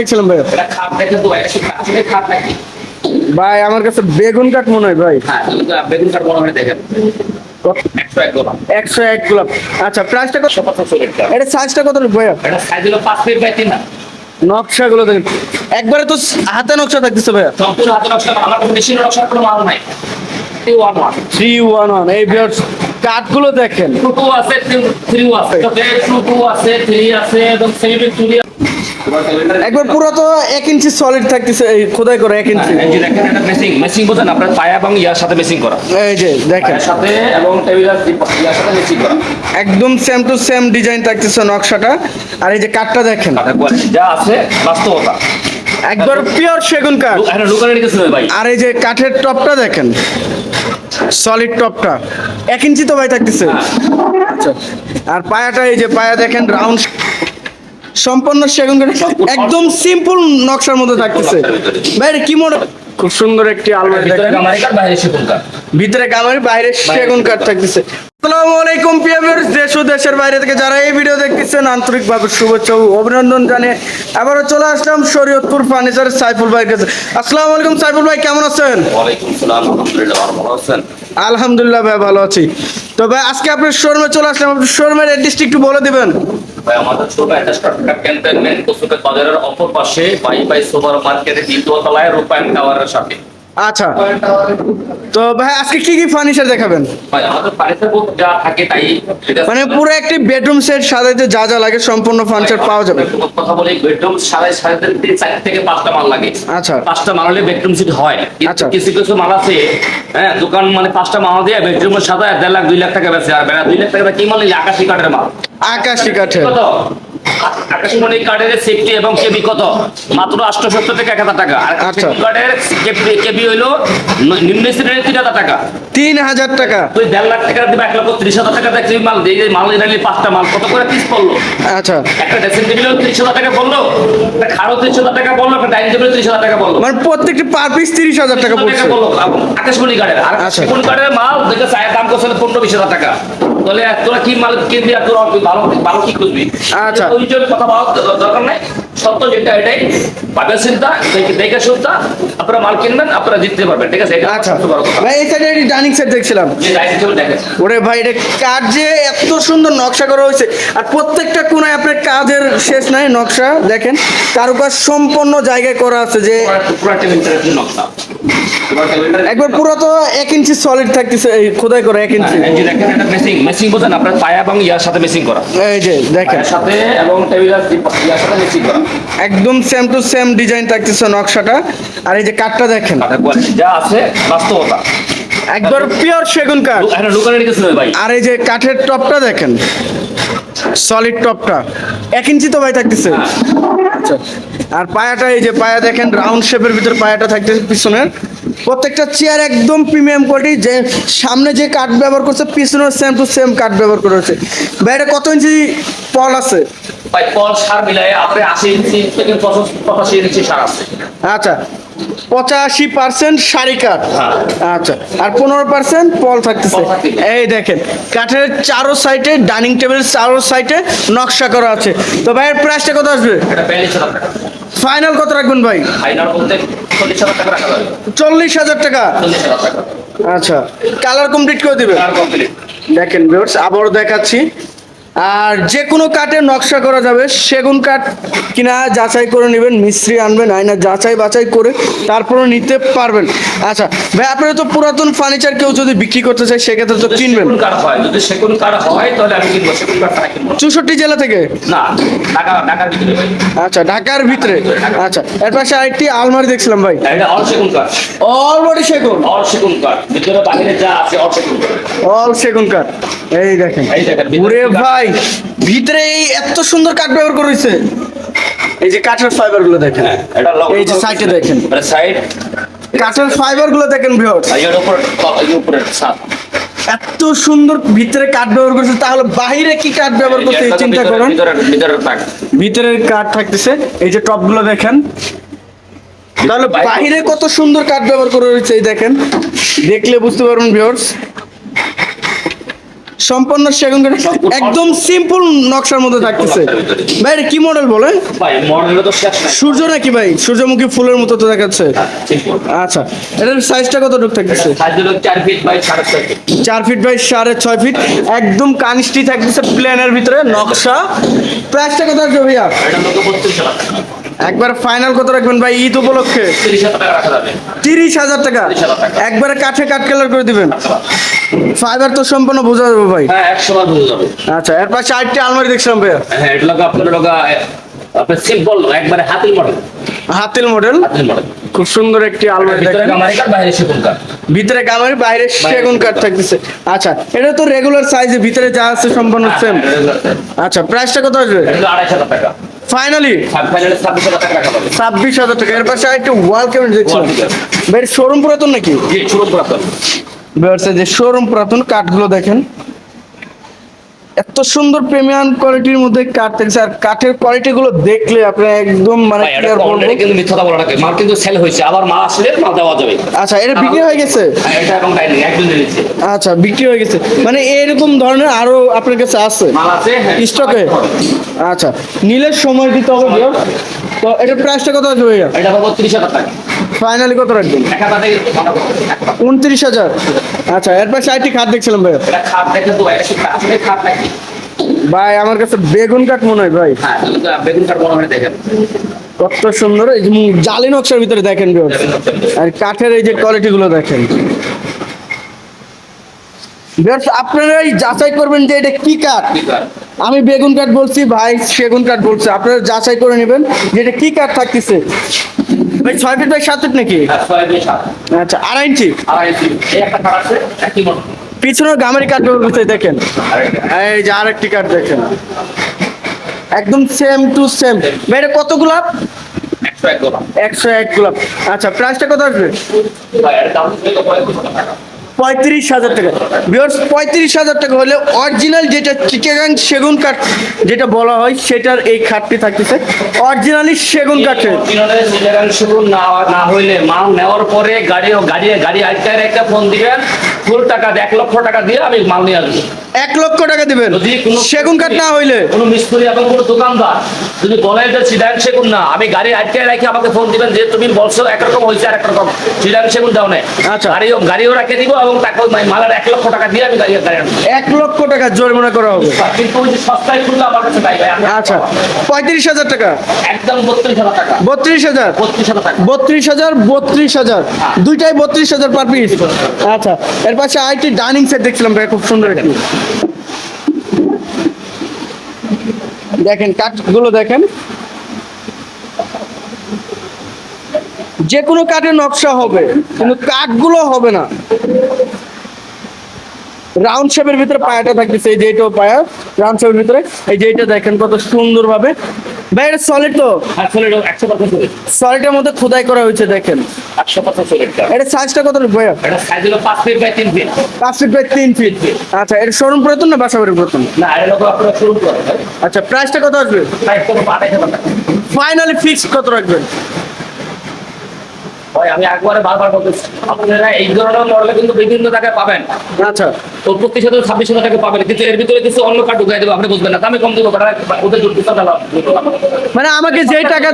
দেখছিলাম ভাই। ভাই আমার কাছে বেগুন কাঠ মনে হয় ভাই। হ্যাঁ বেগুন কাঠ মনে হয় দেখেন। একশো এক গোলাম একশো এক গোলাপ। আচ্ছা প্রাইসটা কত? একশো পঞ্চাশ রেটটা এটা সাইজটা কত ভাইয়া? এটা সাইজ হলো পাঁচ ফিট বাই তিন না নকশাগুলো দেখেন। একবারে তো হাতে নকশা থাকতেছে ভাইয়া। সম্পূর্ণ হাতে নকশা আমার মেশিন নকশার কোনো মাল নাই। One one three one one এই কাঠগুলো দেখেন। টু আছে থ্রি আছে। টু আছে থ্রি আছে এবং সেমি একবার পুরো তো এক ইঞ্চি সলিড থাকতেছে এই খোদাই করে এক ইঞ্চি। এই যে দেখেন এটা মেসিং মেসিং বোঝেন আপনার পায়া এবং ইয়ার সাথে মেসিং করা। এই যে দেখেন। সাথে এবং টেবিলের ইয়ার সাথে মেসিং করা। একদম সেম টু সেম ডিজাইন থাকতেছে নকশাটা। আর এই যে কাঠটা দেখেন। যা আছে বাস্তবতা। একবার পিওর সেগুন কাঠ। আর এই যে কাঠের টপটা দেখেন। সলিড টপটা। এক ইঞ্চি তো ভাই থাকতেছে। আচ্ছা। আর পায়াটা এই যে পায়া দেখেন রাউন্ড সম্পূর্ণ সেগুন একদম সিম্পল নকশার মধ্যে থাকতেছে। ভাই কি মনে খুব সুন্দর একটি আলমারি ভিতরে দেখেন। কামারি বাইরে সেগুন কাঠ। ভিতরে গামারি বাইরে সেগুন কাঠ থাকতেছে। আসসালামু আলাইকুম প্রিয় viewers, দেশ ও দেশের বাইরে থেকে যারা এই ভিডিও দেখতেছেন আন্তরিকভাবে শুভেচ্ছা ও অভিনন্দন জানিয়ে আবারও চলে আসলাম শরীয়তপুর ফার্নিচার সাইফুল ভাইয়ের কাছে। আসসালামু আলাইকুম সাইফুল ভাই কেমন আছেন? ওয়ালাইকুম সালাম আলহামদুলিল্লাহ ভালো আছেন? আলহামদুলিল্লাহ ভাই ভালো আছি। তো ভাই আজকে আপনার শোরুমে চলে আসলাম। আপনার শোরুমের অ্যাড্রেসটি একটু বলে দিবেন? ভাই, আমাদের ছোট একটা স্টার্টআপ ক্যান্টনমেন্ট কসুকে বাজারের অপর পাশে বাই বাই সুপার মার্কেটে দ্বিতীয় তলায় রূপায়ণ টাওয়ারের সাথে। আচ্ছা। তো ভাই আজকে কি কি ফার্নিচার দেখাবেন? মানে পুরো একটি বেডরুম সেট সাজাইতে যা যা লাগে সম্পূর্ণ ফার্নিচার পাওয়া যাবে। কথা বলি বেডরুম তিন তিন চার থেকে পাঁচটা মাল লাগে। আচ্ছা। পাঁচটা মাল হলে বেডরুম সেট হয়। আচ্ছা। কিছু কিছু মাল আছে হ্যাঁ দোকান মানে পাঁচটা মাল দিয়ে বেডরুমের সাদা দেড় লাখ দুই লাখ টাকা বেচে আর বেড়া দুই লাখ টাকা কি মাল? আকাশি কাঠের মাল। আকাশি কাঠের। আকাশমণি কার্ডের সেফটি এবং কেবি কত? মাত্র আটশো থেকে এক হাজার টাকা। আর। কার্ডের কেবি হইল নিম্ন শ্রেণির তিন হাজার টাকা। তিন হাজার টাকা। তুই দেড় লাখ টাকা দিবে এক লক্ষ ত্রিশ হাজার টাকা দেখছি মাল এই যে মাল নিলে পাঁচটা মাল। কত করে পিস পড়ল? আচ্ছা। একটা ড্রেসিং টেবিলও ত্রিশ হাজার টাকা বলল একটা খাড়ো ত্রিশ হাজার টাকা বলল একটা ডাইনিং টেবিল ত্রিশ হাজার টাকা বলল মানে প্রত্যেকটি পার পিস তিরিশ হাজার টাকা বলল আকাশমণি কার্ডের আর আচ্ছা। আকাশমণি কার্ডের মাল দেখে চায়ের দাম করছে পনেরো বিশ হাজার টাকা। তাহলে তোরা কি মাল কিনবি আর তোরা ভালো ভালো কি খুঁজবি? আচ্ছা। ওই জন্য কথা বলার দরকার নাই। সত্য যেটা এটাই। পাবেন চিন্তা দেখে- শুনতা আপনারা মাল কিনবেন আপনারা জিততে পারবেন ঠিক আছে? আচ্ছা। ভাই এই সাইডে ডাইনিং সেট দেখছিলাম। ওরে ভাই এটা কাঠ যে এত সুন্দর নকশা করা হয়েছে। আর প্রত্যেকটা কোনায় আপনার কাজের শেষ নাই নকশা দেখেন। কারুকাজ সম্পূর্ণ জায়গায় করা আছে যে নকশা। একবার পুরো তো এক ইঞ্চি সলিড থাকতেছে এই খোদাই করে এক ইঞ্চি। এই যে দেখেন এটা মেসিং মেসিং বোঝেন আপনার পায়া এবং ইয়ার সাথে মেসিং করা। এই যে দেখেন। সাথে এবং টেবিলের ইয়ার সাথে মেসিং করা। একদম সেম টু সেম ডিজাইন থাকতেছে নকশাটা। আর এই যে কাঠটা দেখেন। যা আছে বাস্তবতা। একবার পিওর সেগুন কাঠ। ভাই। আর এই যে কাঠের টপটা দেখেন। সলিড টপটা এক ইঞ্চি তো ভাই থাকতেছে। আচ্ছা। আর পায়াটা এই যে পায়া দেখেন রাউন্ড শেপের ভিতর পায়াটা থাকতেছে পিছনের প্রত্যেকটা চেয়ার একদম প্রিমিয়াম কোয়ালিটি যে সামনে যে কাঠ ব্যবহার করছে পিছনের সেম টু সেম কাঠ ব্যবহার করেছে ভাই এটা কত ইঞ্চি পল আছে? ভাই পল সার মিলাই আপনি আশি ইঞ্চি থেকে পঁচাশি ইঞ্চি সার আছে। আচ্ছা। পঁচাশি পার্সেন্ট শাড়ি কাঠ। হ্যাঁ। আচ্ছা আর পনেরো পার্সেন্ট পল থাকতেছে। এই দেখেন কাঠের চারো সাইডে ডাইনিং টেবিলের চারো সাইডে নকশা করা আছে। তো ভাইয়ের প্রাইসটা কত আসবে? ফাইনাল কত রাখবেন ভাই? চল্লিশ হাজার টাকা আচ্ছা কালার কমপ্লিট করে দিবে দেখেন আবারও দেখাচ্ছি। আর যে কোনো কাঠে নকশা করা যাবে। সেগুন কাঠ কিনা যাচাই করে নেবেন মিস্ত্রি আনবেন আয়না যাচাই বাছাই করে তারপরে নিতে পারবেন। আচ্ছা ভাই আপনারা তো পুরাতন ফার্নিচার কেউ যদি বিক্রি করতে চায় সেক্ষেত্রে তো কিনবেন। হয় যদি সেগুন কাঠ হয় তাহলে আমি কিনবো। সেগুন কাঠ ছাড়া কিনবো চৌষট্টি জেলা থেকে? না টাকা টাকার ভিতরে। আচ্ছা ঢাকার ভিতরে। আচ্ছা এর পাশে আরেকটি আলমারি দেখছিলাম ভাই। এটা অল সেগুন কাঠ। অলরেডি সেগুন? অল সেগুন কাঠ। ভিতরে বাইরে যা আছে অল সেগুন কাঠ। অল সেগুন কাঠ। এই দেখেন। এই দেখেন ওরে ভাই ভিতরে এই এত সুন্দর কাঠ ব্যবহার করেছে এই যে কাঠের ফাইবারগুলো দেখেন। হ্যাঁ, এটা এই যে সাইডে দেখেন। সাইড কাঠের ফাইবারগুলো দেখেন ভিউয়ার আর এর উপর উপরে সাত এত সুন্দর ভিতরে কাঠ ব্যবহার করছে তাহলে বাইরে কি কাঠ ব্যবহার করছে এই চিন্তা করুন। ভিতরে ভিতরের কাঠ। থাকতেছে এই যে টপগুলো দেখেন। তাহলে বাইরে কত সুন্দর কাঠ ব্যবহার করে রয়েছে এই দেখেন। দেখলে বুঝতে পারবেন ভিউয়ার্স সম্পূর্ণ সেগুন কাঠ একদম সিম্পল নকশার মধ্যে থাকতেছে। ভাই এটা কি মডেল বলে সূর্য নাকি ভাই? সূর্যমুখী ফুলের মতো তো দেখাচ্ছে। আচ্ছা এটার সাইজটা কত কতটুকু থাকতেছে? চার ফিট বাই সাড়ে ছয় ফিট চার ফিট বাই সাড়ে ছয় ফিট একদম কানিস্টি থাকতেছে প্লেনের ভিতরে নকশা। প্রাইসটা কত আছে ভাইয়া? একবার ফাইনাল কত রাখবেন ভাই? ঈদ উপলক্ষে? তিরিশ হাজার টাকা রাখা যাবে। তিরিশ হাজার টাকা? 30,000 টাকা। একবারে কাঠে কাঠ কালার করে দিবেন? ফাইবার তো সম্পূর্ণ বোঝা যাবে ভাই। হ্যাঁ আচ্ছা এর পাশে আরেকটি আলমারি দেখছিলাম হ্যাঁ এটা আপনার আপনার সিম্পল একবারে হাতিল মডেল হাতিল মডেল খুব সুন্দর একটি আলমারি ভিতরে আমেরিকার বাইরে সেগুন কাঠ। থাকতেছে। আচ্ছা এটা তো রেগুলার সাইজে ভিতরে যা আছে সম্পূর্ণ সেম আচ্ছা প্রাইসটা কত আসবে? আড়াইশ টাকা। ফাইনালি ছাব্বিশ হাজার টাকা এর পাশে আরেকটি ওয়াল কেমন দেখছি। ভাই শোরুম পুরাতন নাকি? শোরুম পুরাতন। যে শোরুম পুরাতন কাঠগুলো দেখেন। এত সুন্দর প্রিমিয়াম কোয়ালিটির মধ্যে কাঠ থাকছে আর কাঠের কোয়ালিটি গুলো দেখলে আপনি একদম মানে ভাই, কি এটা বলব? কিন্তু মিথ্যা বলা লাগে। মাল কিন্তু সেল হয়েছে আবার মাল আসলে মাল দেওয়া যাবে। আচ্ছা এটা বিক্রি হয়ে গেছে? হ্যাঁ, এটা এখন ডাইনিং একদিন দিয়েছে আচ্ছা বিক্রি হয়ে গেছে। মানে এরকম ধরনের আরও আপনার কাছে আছে? মাল আছে হ্যাঁ। স্টকে? আচ্ছা নিলে সময় দিতে হবে তো এটার প্রাইসটা কত আছে ভাইয়া? এটা পাবো তিরিশ হাজার টাকা। ফাইনালি কত রাখবেন। উনত্রিশ হাজার। আচ্ছা এর পাশে আরেকটি খাট দেখছিলাম নাকি ভাই আমার কাছে বেগুন কাঠ মনে হয় ভাই। হ্যাঁ বেগুন কাঠ মনে হয় দেখেন। কত সুন্দর এই জালি নকশার ভিতরে দেখেন। আর কাঠের এই যে কোয়ালিটি গুলো দেখেন। Viewers, আপনারা এই যাচাই করবেন যে এটা কি কাঠ? আমি বেগুন কাঠ বলছি ভাই সেগুন কাঠ বলছি আপনারা যাচাই করে নেবেন যে এটা কি কাঠ থাকতেছে। ভাই ছয় ফিট বাই সাত ফিট নাকি? সাত। আচ্ছা আড়াই ইঞ্চি? আড়াই ইঞ্চি। একটা কাঠ আছে একই পিছনের গামারি কাঠ ব্যবস্থায় দেখেন। এই যে আরেকটি কাঠ দেখেন। একদম সেম টু সেম ভাই এটা কত গোলাপ? একশো এক গোলাপ। আচ্ছা প্রাইসটা কত আসবে? পঁয়ত্রিশ হাজার টাকা। বিয়ার্স পঁয়ত্রিশ হাজার টাকা হলে অরিজিনাল যেটা চিটাগাং সেগুন কাঠ যেটা বলা হয় সেটার এই খাটটি থাকতেছে। অরিজিনালি সেগুন কাঠের। সিলেগান শুরু না না হইলে মাল নেওয়ার পরে গাড়ি গাড়ি গাড়ি আটকায় একটা ফোন দিবেন ফুল টাকা এক লক্ষ টাকা দিয়ে আমি মাল নিয়ে আসব। এক লক্ষ টাকা দিবেন? যদি কোনো সেগুন কাঠ না হইলে? কোনো মিস্ত্রি এবং কোনো দোকানদার যদি বলে যে সিডান সেগুন না আমি গাড়ি আটকায় রাখি আমাকে ফোন দিবেন যে তুমি বলছো একরকম হয়েছে আর একরকম। সিডান সেগুন দাও না আচ্ছা। গাড়িও গাড়িও রাখে দিব এবং তাকে ওই মালের এক লক্ষ টাকা দিয়ে আমি গাড়ি এক লক্ষ টাকা জরিমানা করা হবে। কিন্তু ওই যে সস্তায় খুললে আমার কাছে নাই ভাই আচ্ছা পঁয়ত্রিশ হাজার টাকা। একদম বত্রিশ হাজার টাকা। বত্রিশ হাজার? বত্রিশ হাজার টাকা। বত্রিশ হাজার বত্রিশ হাজার। দুইটাই বত্রিশ হাজার পার পিস আচ্ছা এর পাশে আরেকটি ডাইনিং সেট দেখছিলাম ভাই খুব সুন্দর একটি। দেখেন কাঠগুলো দেখেন। যে কোনো কাঠের নকশা হবে কিন্তু কাঠগুলো হবে না। রাউন্ড শেপের ভিতরে পায়াটা থাকতেছে এই যে এটাও পায়া রাউন্ড শেপের ভিতরে এই যে এটা দেখেন কত সুন্দর ভাবে ভাই এটা সলিড তো? সলিডের মধ্যে খোদাই করা হয়েছে দেখেন। এটা সাইজটা কত ভাইয়া? এটা সাইজ হলো পাঁচ ফিট বাই তিন ফিট পাঁচ ফিট বাই তিন ফিট আচ্ছা এটা শোরুম পুরাতন না বাসা বাড়ির পুরাতন? না আচ্ছা প্রাইসটা কত আসবে? ফাইনালি ফিক্সড কত রাখবেন? ভাই আমি একবারে বারবার বলতেছি আপনারা এই ধরনের মডেলে কিন্তু বিভিন্ন জায়গায় পাবেন। আচ্ছা। ওর প্রতি ছাব্বিশ হাজার টাকা পাবেন কিন্তু এর ভিতরে কিছু অন্য কার্ড ঢুকাই দেবো আপনি বুঝবেন না। দামে কম দেবো ওদের। মানে আমাকে যেই টাকা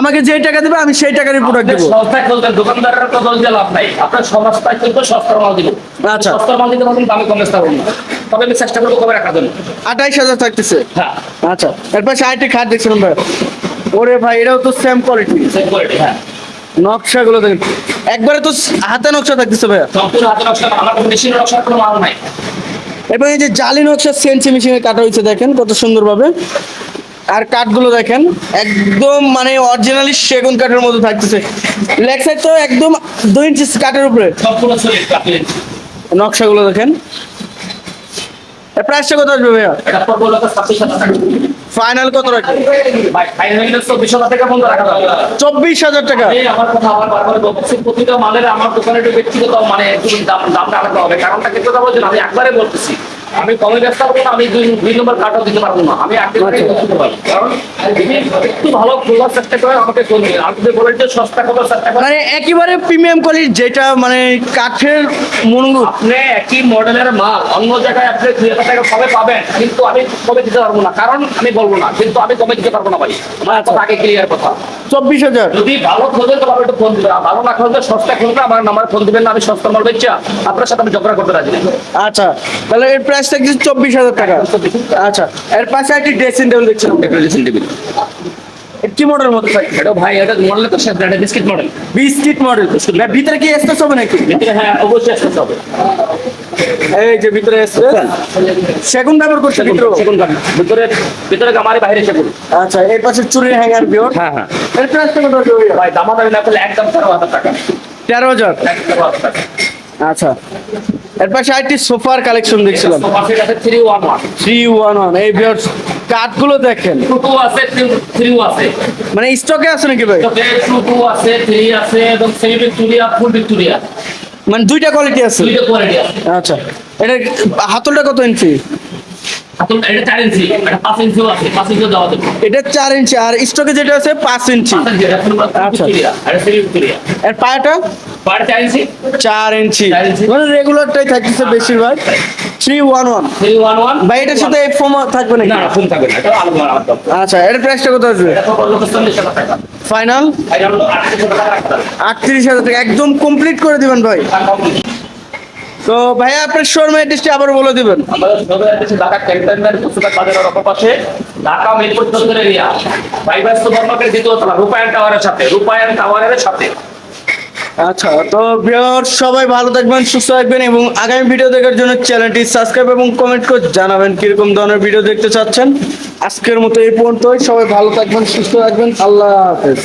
আমাকে যেই টাকা দেবে আমি সেই টাকারই প্রোডাক্ট দেবো। সস্তায় দোকানদারের তো দল লাভ নাই। আপনার সস্তায় চলতে সস্তার মাল দিব। আচ্ছা। সস্তার মাল দিতে পারবেন দামে কম পারবেন তবে আমি চেষ্টা করব কবে রাখার জন্য। আঠাইশ হাজার থাকতেছে? হ্যাঁ। আচ্ছা। এর পাশে আরেকটি খাট দেখছিলাম ভাই। ওরে ভাই এটাও তো সেম কোয়ালিটি সেম কোয়ালিটি হ্যাঁ। নকশাগুলো দেখেন। একবারে তো হাতে নকশা থাকতেছে ভাইয়া। এবং এই যে জালি নকশা সিএনসি মেশিনে কাটা হয়েছে দেখেন কত সুন্দরভাবে। আর কাঠগুলো দেখেন একদম মানে অরিজিনালি সেগুন কাঠের মতো থাকতেছে। লেগ সাইড তো একদম দুই ইঞ্চি কাঠের উপরে। নকশাগুলো দেখেন। এর প্রাইসটা কত আসবে ভাইয়া? এটা পড়ব হলো ছাব্বিশ হাজার টাকা। ফাইনাল কত রাখবে? ভাই ফাইনালি চব্বিশ হাজার টাকা বন্ধ রাখা যাবে। চব্বিশ হাজার টাকা। এই আমার কথা আবার বারবার বলছি প্রতিটা মালের আমার দোকানে একটু ব্যক্তিগত মানে একটু দাম দামটা আলাদা হবে। কারণটা কিন্তু কথা বলছেন আমি একবারে বলতেছি। আমি কমে ব্যস্ত পারব না আমি দুই দুই নম্বর কার্ডও দিতে পারব না। আমি আগে দিতে পারব। কারণ একটু ভালো খোলার চেষ্টা করে আমাকে দিন আমি যদি বলেন যে সস্তা খবর চেষ্টা করে মানে একেবারে প্রিমিয়াম কোয়ালিটি যেটা মানে কাঠের মনগুলো আপনি একই মডেলের মাল অন্য জায়গায় আপনি দুই হাজার টাকা কমে পাবেন? কিন্তু আমি কমে দিতে পারব না। কারণ আমি বলব না কিন্তু আমি কমে দিতে পারব না ভাই। আমার কথা আগে ক্লিয়ার কথা। চব্বিশ হাজার। যদি ভালো খোঁজেন তো একটু ফোন দিবেন। ভালো না খোঁজলে সস্তা খুঁজবে আমার নাম্বার ফোন দিবেন না আমি সস্তা মাল বেচা আপনার সাথে আমি ঝগড়া করতে রাজি। আচ্ছা। তাহলে এর প্রাইস থাকছে চব্বিশ হাজার টাকা। আচ্ছা এর পাশে একটি ড্রেসিং টেবিল দেখছিলাম। একটা ড্রেসিং টেবিল কি মডেল থাকে এটা ভাই এটা মডেল তো শেষ এটা বিস্কিট মডেল বিস্কিট মডেল ভিতরে কি স্পেস হবে নাকি? ভিতরে হ্যাঁ অবশ্যই আসতে হবে। এই যে ভিতরে স্পেস সেগুন ব্যবহার করছে ভিতরে। সেগুন কাঠ ভিতরে ভিতরে গামারি বাইরে সেগুন। আচ্ছা এর পাশে চুরির হ্যাঙ্গার বিওর হ্যাঁ হ্যাঁ। এর প্রাইস কত ভাইয়া? ভাই দামা দামি না করলে একদম তেরো হাজার টাকা। তেরো হাজার। তেরো হাজার টাকা। আচ্ছা। এর পাশে আরেকটি সোফার কালেকশন দেখছিলাম। Three one one. Three one one এই বিয়ার কাঠগুলো দেখেন। আছে থ্রি আছে মানে স্টকে আছে নাকি ভাই? আছে থ্রি আছে এবং সেমি ভিক্টোরিয়া ফুল ভিক্টোরিয়া মানে দুইটা কোয়ালিটি আছে। দুইটা কোয়ালিটি আছে। আচ্ছা। এটা হাতলটা কত ইঞ্চি এটা চার ইঞ্চি আর স্টকে যেটা আছে পাঁচ ইঞ্চি ফুল আচ্ছা। পায়াটা? চার ইঞ্চি। মানে রেগুলারটাই থাকতেছে বেশিরভাগ। থ্রি ওয়ান ওয়ান এটার সাথে ফোম থাকবে নাকি? না থাকবে না আচ্ছা প্রাইসটা কত ফাইনাল আটত্রিশ হাজার টাকা। একদম কমপ্লিট করে দিবেন ভাই। আর। তো ভাইয়া আপনার শোরুম অ্যাড্রেসটি আবার বলে দিবেন। আমাদের সদর অফিসে ঢাকা ক্যান্টনমেন্ট পুস্তক বাজারের অপর পাশে Dhaka Mirpur Chowdhury area bypass super market দ্বিতীয় তলা রূপায়ণ টাওয়ারের সাথে রূপায়ণ টাওয়ারের সাথে। আচ্ছা তো ভিউয়ার সবাই ভালো থাকবেন সুস্থ থাকবেন এবং আগামী ভিডিও দেখার জন্য চ্যানেলটি সাবস্ক্রাইব এবং কমেন্ট করে জানাবেন কীরকম ধরনের ভিডিও দেখতে চাচ্ছেন। আজকের মতো এই পর্যন্তই সবাই ভালো থাকবেন সুস্থ থাকবেন আল্লাহ হাফেজ।